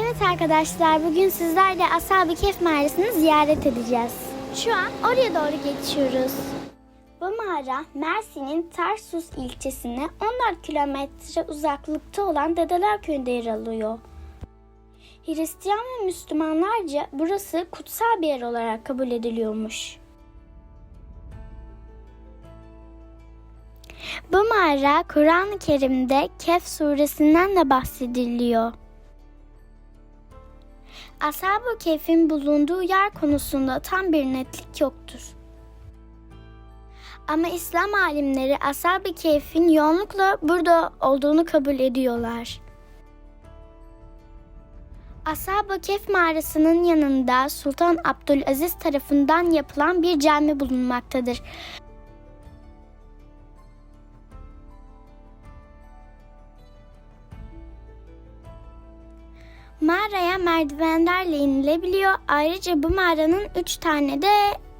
Evet arkadaşlar bugün sizlerle Ashab-ı Kehf mağarasını ziyaret edeceğiz. Şu an oraya doğru geçiyoruz. Bu mağara Mersin'in Tarsus ilçesine 14 kilometre uzaklıkta olan Dedeler Köyü'nde yer alıyor. Hristiyan ve Müslümanlarca burası kutsal bir yer olarak kabul ediliyormuş. Bu mağara Kur'an-ı Kerim'de Kehf suresinden de bahsediliyor. Ashab-ı Kehf'in bulunduğu yer konusunda tam bir netlik yoktur. Ama İslam alimleri Ashab-ı Kehf'in yoğunlukla burada olduğunu kabul ediyorlar. Ashab-ı Kehf mağarasının yanında Sultan Abdülaziz tarafından yapılan bir cami bulunmaktadır. Mağaraya merdivenlerle inilebiliyor. Ayrıca bu mağaranın üç tane de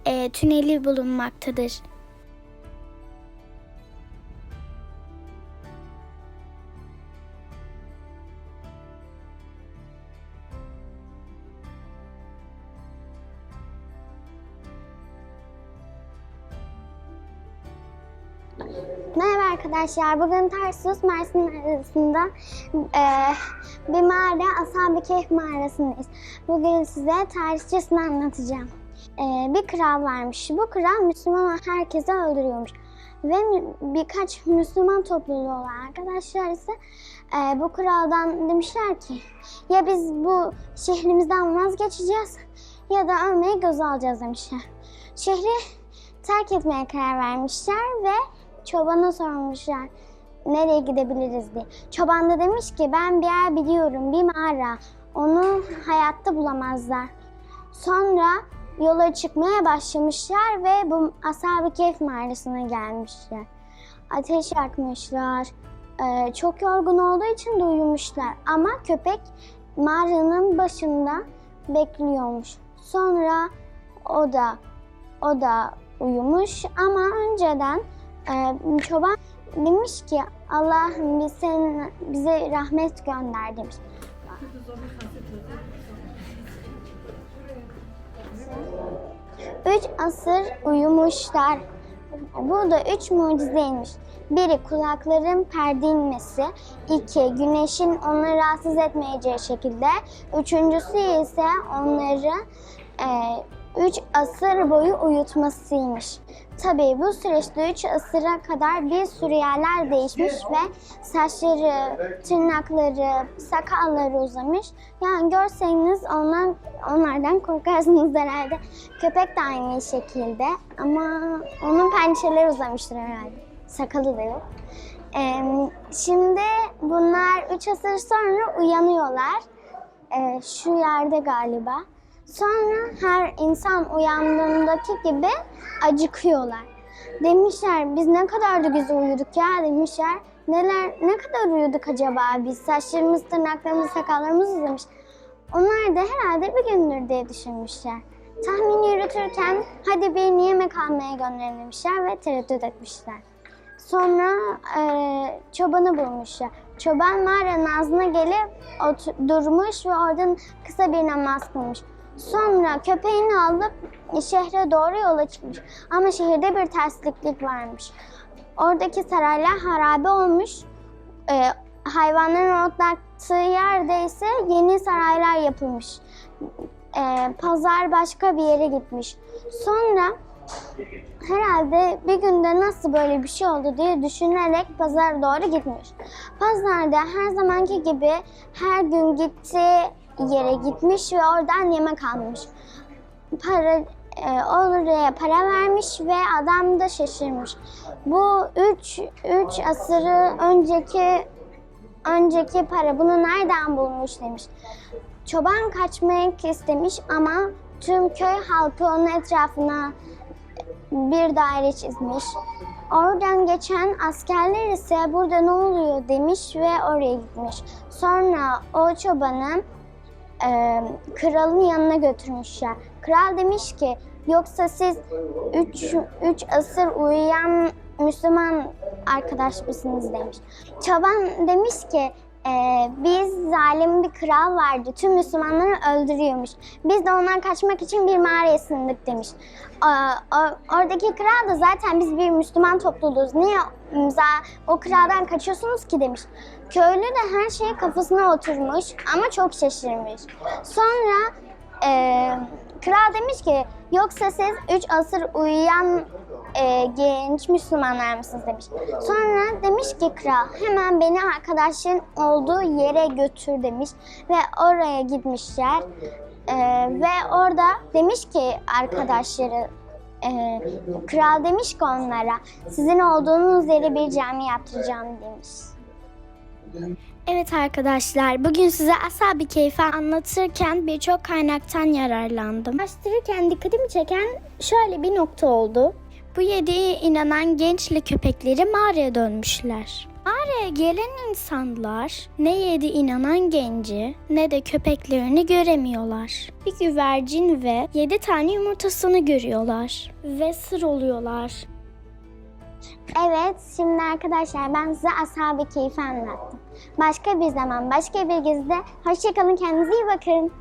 e, tüneli bulunmaktadır. Merhaba arkadaşlar. Bugün Tarsus Mersin arasında eee, bir mağara Ashab-ı Kehf mağarasındayız. Bugün size tarihçesini anlatacağım. Eee, bir kral varmış. Bu kral Müslüman olan herkesi öldürüyormuş. Ve birkaç Müslüman topluluğu olan arkadaşlar ise eee, bu kraldan demişler ki ya biz bu şehrimizden vazgeçeceğiz ya da ölmeye göz alacağız demişler. Şehri terk etmeye karar vermişler ve çobana sormuşlar nereye gidebiliriz diye. Çoban da demiş ki ben bir yer biliyorum bir mağara onu hayatta bulamazlar. Sonra yola çıkmaya başlamışlar ve bu Ashab-ı Kehf mağarasına gelmişler. Ateş yakmışlar. Ee, çok yorgun olduğu için de uyumuşlar. Ama köpek mağaranın başında bekliyormuş. Sonra o da o da uyumuş ama önceden e, çoban demiş ki Allah'ım biz senin, bize rahmet gönder demiş. Üç asır uyumuşlar. Bu da üç mucizeymiş. Biri kulakların perde inmesi, iki güneşin onları rahatsız etmeyeceği şekilde, üçüncüsü ise onları e, üç asır boyu uyutmasıymış. Tabii bu süreçte üç asıra kadar bir sürü yerler değişmiş ve saçları, tırnakları, sakalları uzamış. Yani görseniz onlar, onlardan korkarsınız herhalde. Köpek de aynı şekilde ama onun pençeleri uzamıştır herhalde. Sakalı da yok. Ee, şimdi bunlar üç asır sonra uyanıyorlar. Ee, şu yerde galiba. Sonra her insan uyandığındaki gibi acıkıyorlar. Demişler biz ne kadar da güzel uyuduk ya demişler. Neler ne kadar uyuduk acaba biz? Saçlarımız, tırnaklarımız, sakallarımız uzamış. Onlar da herhalde bir gündür diye düşünmüşler. Tahmin yürütürken hadi birini yemek almaya gönderelim demişler ve tereddüt etmişler. Sonra eee, çobanı bulmuşlar. Çoban mağaranın ağzına gelip durmuş ve oradan kısa bir namaz kılmış. Sonra köpeğini alıp şehre doğru yola çıkmış. Ama şehirde bir tersliklik varmış. Oradaki saraylar harabe olmuş. Ee, hayvanların otlattığı yerde ise yeni saraylar yapılmış. Ee, pazar başka bir yere gitmiş. Sonra herhalde bir günde nasıl böyle bir şey oldu diye düşünerek pazara doğru gitmiş. Pazarda her zamanki gibi her gün gittiği yere gitmiş ve oradan yemek almış. Para e, oraya para vermiş ve adam da şaşırmış. Bu üç, üç asırı önceki önceki para bunu nereden bulmuş demiş. Çoban kaçmak istemiş ama tüm köy halkı onun etrafına bir daire çizmiş. Oradan geçen askerler ise burada ne oluyor demiş ve oraya gitmiş. Sonra o çobanı e, kralın yanına götürmüşler. Kral demiş ki yoksa siz üç, asır uyuyan Müslüman arkadaş mısınız demiş. Çoban demiş ki Ee, biz zalim bir kral vardı. Tüm Müslümanları öldürüyormuş. Biz de ondan kaçmak için bir mağaraya sığındık demiş. Aa, o- oradaki kral da zaten biz bir Müslüman topluluğuz. Niye o kraldan kaçıyorsunuz ki demiş. Köylü de her şey kafasına oturmuş ama çok şaşırmış. Sonra e, kral demiş ki yoksa siz 3 asır uyuyan e, genç Müslümanlar mısınız demiş. Sonra demiş ki kral hemen beni arkadaşların olduğu yere götür demiş ve oraya gitmişler. E, ve orada demiş ki arkadaşları e, kral demiş ki onlara sizin olduğunuz yere bir cami yaptıracağım demiş. Evet arkadaşlar, bugün size Ashab-ı Keyf'i anlatırken birçok kaynaktan yararlandım. Araştırırken dikkatimi çeken şöyle bir nokta oldu. Bu yediğe inanan gençle köpekleri mağaraya dönmüşler. Mağaraya gelen insanlar ne yedi inanan genci ne de köpeklerini göremiyorlar. Bir güvercin ve yedi tane yumurtasını görüyorlar ve sır oluyorlar. Evet, şimdi arkadaşlar ben size Ashab-ı Keyf'i anlattım. Başka bir zaman, başka bir gezide hoşçakalın, kendinize iyi bakın.